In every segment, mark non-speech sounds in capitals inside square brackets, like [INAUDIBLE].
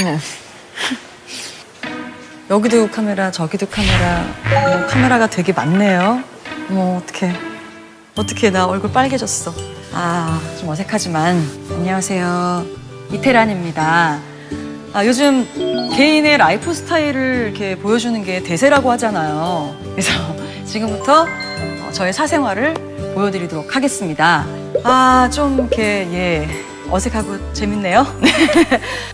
어머. 여기도 카메라, 저기도 카메라. 뭐 카메라가 되게 많네요. 어머, 어떡해. 어떡해, 나 얼굴 빨개졌어. 아, 좀 어색하지만. 안녕하세요. 이태란입니다. 아, 요즘 개인의 라이프 스타일을 이렇게 보여주는 게 대세라고 하잖아요. 그래서 [LAUGHS] 지금부터 어, 저의 사생활을 보여드리도록 하겠습니다. 아, 좀 이렇게, 예, 어색하고 재밌네요. [LAUGHS]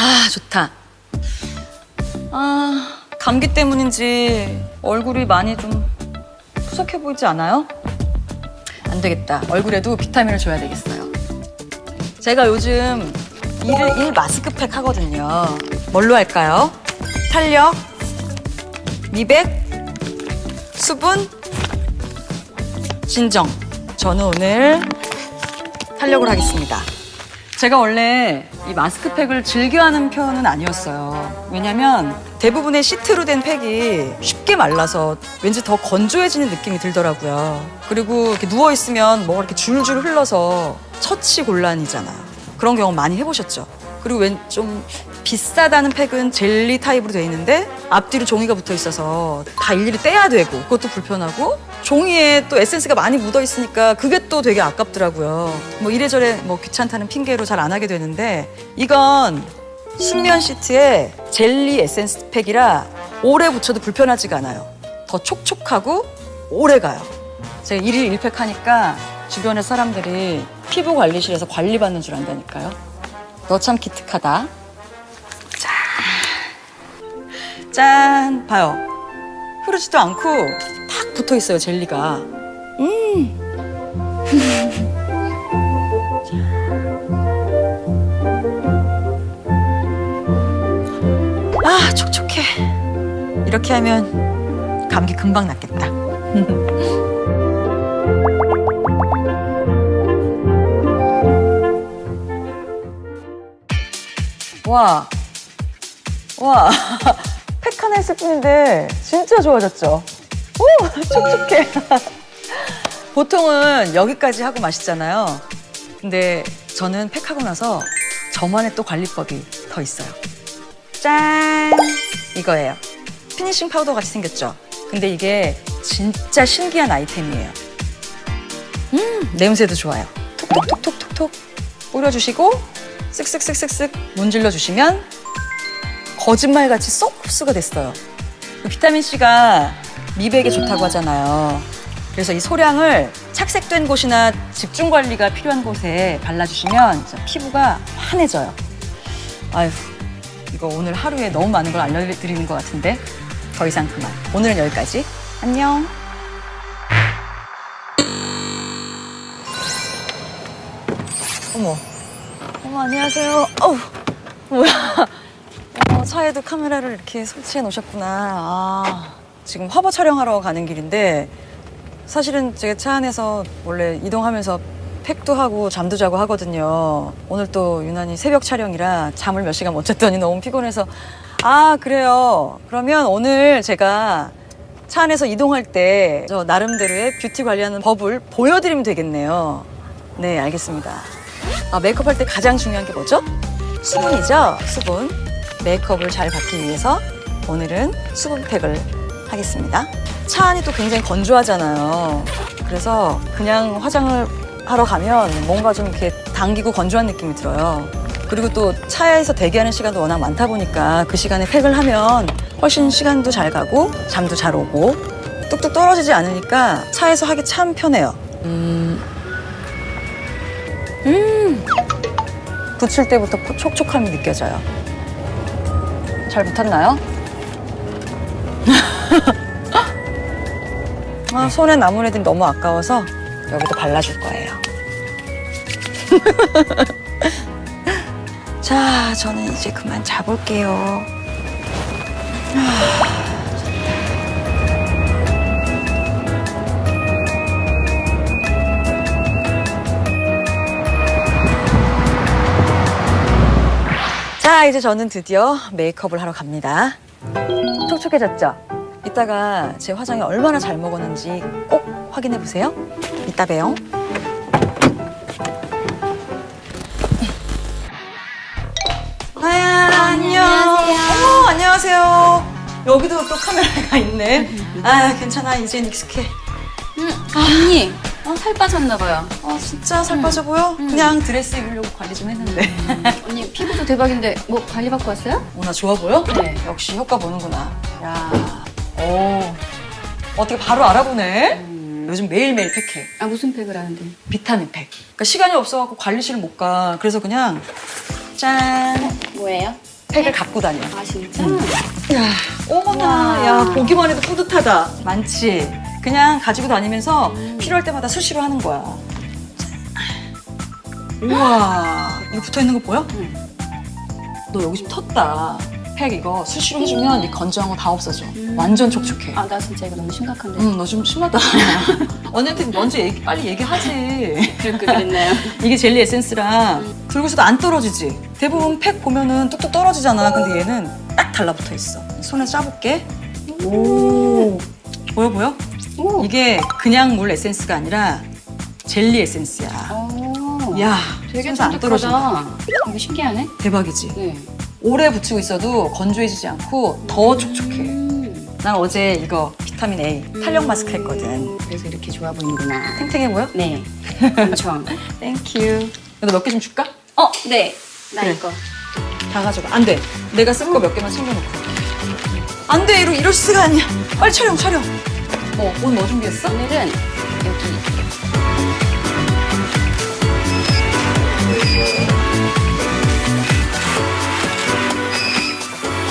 아, 좋다. 아, 감기 때문인지 얼굴이 많이 좀 푸석해 보이지 않아요? 안 되겠다. 얼굴에도 비타민을 줘야 되겠어요. 제가 요즘 일을 일 마스크팩 하거든요. 뭘로 할까요? 탄력, 미백, 수분, 진정. 저는 오늘 탄력을 하겠습니다. 제가 원래 이 마스크팩을 즐겨하는 편은 아니었어요. 왜냐면 대부분의 시트로 된 팩이 쉽게 말라서 왠지 더 건조해지는 느낌이 들더라고요. 그리고 이렇게 누워 있으면 뭐가 이렇게 줄줄 흘러서 처치 곤란이잖아요. 그런 경험 많이 해보셨죠? 그리고 왠 좀 비싸다는 팩은 젤리 타입으로 돼 있는데 앞뒤로 종이가 붙어 있어서 다 일일이 떼야 되고 그것도 불편하고 종이에 또 에센스가 많이 묻어 있으니까 그게 또 되게 아깝더라고요. 뭐 이래저래 뭐 귀찮다는 핑계로 잘 안 하게 되는데 이건 순면 시트에 젤리 에센스 팩이라 오래 붙여도 불편하지가 않아요. 더 촉촉하고 오래 가요. 제가 일일 일팩 하니까 주변의 사람들이 피부 관리실에서 관리받는 줄 안다니까요. 너 참 기특하다. 짠. 봐요. 흐르지도 않고 탁 붙어 있어요, 젤리가. 음. [LAUGHS] 아, 촉촉해. 이렇게 하면 감기 금방 낫겠다. [LAUGHS] 와. 와. [LAUGHS] 팩 하나 했을 뿐인데 진짜 좋아졌죠? 오, [LAUGHS] 촉촉해. [LAUGHS] 보통은 여기까지 하고 마시잖아요. 근데 저는 팩하고 나서 저만의 또 관리법이 더 있어요. 짠! 이거예요. 피니싱 파우더 같이 생겼죠? 근데 이게 진짜 신기한 아이템이에요. 음, 냄새도 좋아요. 톡톡톡톡톡톡 뿌려주시고 쓱쓱쓱쓱쓱 문질러 주시면 거짓말같이 쏙 흡수가 됐어요. 그 비타민C가 미백에 좋다고 하잖아요. 그래서 이 소량을 착색된 곳이나 집중 관리가 필요한 곳에 발라주시면 피부가 환해져요. 아휴, 이거 오늘 하루에 너무 많은 걸 알려드리는 것 같은데 더 이상 그만. 오늘은 여기까지. 안녕. 어머. 어머, 안녕하세요. 어우, 뭐야. 어, 차에도 카메라를 이렇게 설치해 놓으셨구나. 아, 지금 화보 촬영하러 가는 길인데 사실은 제가 차 안에서 원래 이동하면서 팩도 하고 잠도 자고 하거든요. 오늘 또 유난히 새벽 촬영이라 잠을 몇 시간 못 잤더니 너무 피곤해서 아, 그래요. 그러면 오늘 제가 차 안에서 이동할 때 저 나름대로의 뷰티 관리하는 법을 보여드리면 되겠네요. 네, 알겠습니다. 아, 메이크업 할 때 가장 중요한 게 뭐죠? 수분이죠? 수분. 메이크업을 잘 받기 위해서 오늘은 수분팩을 하겠습니다. 차 안이 또 굉장히 건조하잖아요. 그래서 그냥 화장을 하러 가면 뭔가 좀 이렇게 당기고 건조한 느낌이 들어요. 그리고 또 차에서 대기하는 시간도 워낙 많다 보니까 그 시간에 팩을 하면 훨씬 시간도 잘 가고 잠도 잘 오고 뚝뚝 떨어지지 않으니까 차에서 하기 참 편해요. 음. 음. 붙일 때부터 포- 촉촉함이 느껴져요. 잘 붙었나요? [LAUGHS] 아, 손에 남은 애들이 너무 아까워서 여기도 발라줄 거예요. [LAUGHS] 자, 저는 이제 그만 자볼게요. 자, 이제 저는 드디어 메이크업을 하러 갑니다. 촉촉해졌죠? 이따가 제 화장이 얼마나 잘 먹었는지 꼭 확인해 보세요. 이따 봬요. 하야, 안녕. 안녕하세요. 어머, 안녕하세요. 여기도 또 카메라가 있네. 음, 음. 아, 괜찮아. 이젠 익숙해. 응, 언니. 어, 살 빠졌나봐요. 어, 진짜 살 빠져 보여? 그냥 드레스 입으려고 관리 좀 했는데. 언니, 피부도 대박인데, 뭐 관리 받고 왔어요? 어, 나 좋아 보여? 네. 역시 효과 보는구나. 야, 오. 어떻게 바로 알아보네? 요즘 매일매일 팩해. 아, 무슨 팩을 하는데? 비타민 팩. 그러니까 시간이 없어갖고 관리실을 못 가. 그래서 그냥 짠 뭐예요? 팩을 갖고 다녀. 아, 진짜? 야, 어머나, 와. 야 보기만 해도 뿌듯하다. 많지. 그냥 가지고 다니면서 필요할 때마다 수시로 하는 거야. 우와, 이거 붙어 있는 거 보여? 응. 너 여기 좀 텄다. 팩 이거 수시로 해주면 네 건조한 거 다 없어져. 완전 촉촉해. 아, 나 진짜 이거 너무 심각한데. 응, 너 좀 심하다. [LAUGHS] 언니한테 먼저 얘기, 빨리 얘기하지. 거 그랬나요? [LAUGHS] 이게 젤리 에센스랑 들고 있어도 안 떨어지지. 대부분 팩 보면은 뚝뚝 떨어지잖아. 근데 얘는 딱 달라붙어 있어. 손에 짜볼게. 오. 보여 보여? 오. 이게 그냥 물 에센스가 아니라 젤리 에센스야. 오. 야, 되게 손에서 안 떨어진다. 쫀득하다. 이거 신기하네? 대박이지. 네. 오래 붙이고 있어도 건조해지지 않고 더 촉촉해. 음. 난 어제 이거 비타민 A 탄력 마스크 했거든. 그래서 이렇게 좋아 보이는구나. 탱탱해 보여? 네. 엄청. [LAUGHS] 땡큐. 너 몇 개 좀 줄까? 어, 네. 나 그래. 이거. 다 가져가. 안 돼. 내가 쓸거몇 개만 챙겨놓고. 안 돼. 이러, 이럴 수가 아니야. 빨리 촬영, 촬영. 어, 오늘 뭐 준비했어? 오늘은 여기.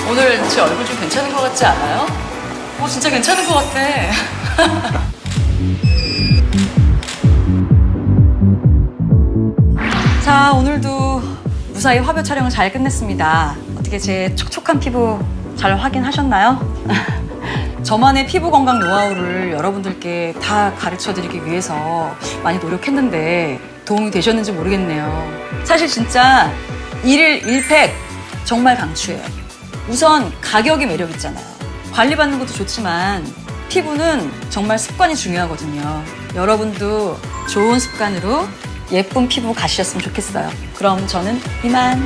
오늘 제 얼굴 좀 괜찮은 것 같지 않아요? 어, 진짜 괜찮은 것 같아. [LAUGHS] 자, 오늘도 무사히 화보 촬영을 잘 끝냈습니다. 어떻게 제 촉촉한 피부 잘 확인하셨나요? [LAUGHS] 저만의 피부 건강 노하우를 여러분들께 다 가르쳐 드리기 위해서 많이 노력했는데 도움이 되셨는지 모르겠네요. 사실 진짜 일일 1팩 정말 강추해요. 우선 가격이 매력 있잖아요. 관리받는 것도 좋지만 피부는 정말 습관이 중요하거든요. 여러분도 좋은 습관으로 예쁜 피부 가시셨으면 좋겠어요. 그럼 저는 이만.